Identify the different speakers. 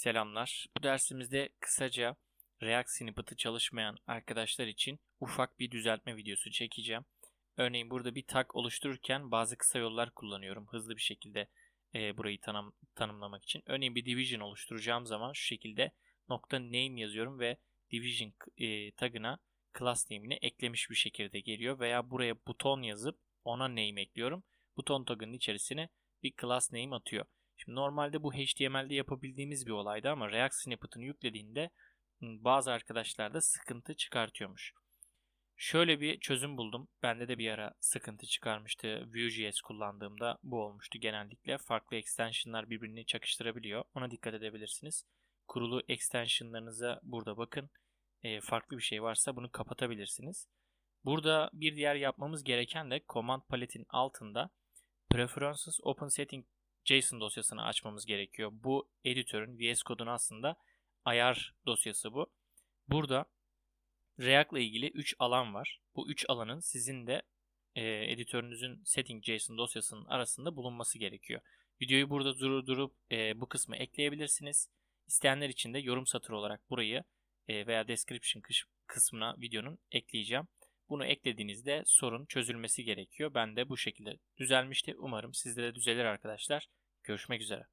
Speaker 1: Selamlar. Bu dersimizde kısaca React Snippet'ı çalışmayan arkadaşlar için ufak bir düzeltme videosu çekeceğim. Örneğin burada bir tag oluştururken bazı kısa yollar kullanıyorum hızlı bir şekilde e, burayı tanım, tanımlamak için. Örneğin bir division oluşturacağım zaman şu şekilde nokta name yazıyorum ve division e, tagına class name'ini eklemiş bir şekilde geliyor veya buraya buton yazıp ona name ekliyorum. Buton tagının içerisine bir class name atıyor. Şimdi normalde bu HTML'de yapabildiğimiz bir olaydı ama React Snippet'ını yüklediğinde bazı arkadaşlarda sıkıntı çıkartıyormuş. Şöyle bir çözüm buldum. Bende de bir ara sıkıntı çıkarmıştı. Vue.js kullandığımda bu olmuştu genellikle. Farklı extensionlar birbirini çakıştırabiliyor. Ona dikkat edebilirsiniz. Kurulu extensionlarınıza burada bakın. E, farklı bir şey varsa bunu kapatabilirsiniz. Burada bir diğer yapmamız gereken de command paletin altında Preferences Open Setting JSON dosyasını açmamız gerekiyor. Bu editörün VS Code'un aslında ayar dosyası bu. Burada React ile ilgili 3 alan var. Bu 3 alanın sizin de e, editörünüzün setting JSON dosyasının arasında bulunması gerekiyor. Videoyu burada durdurup e, bu kısmı ekleyebilirsiniz. İsteyenler için de yorum satırı olarak burayı e, veya description kısmına videonun ekleyeceğim. Bunu eklediğinizde sorun çözülmesi gerekiyor. Ben de bu şekilde düzelmişti. Umarım sizde de düzelir arkadaşlar. Görüşmek üzere.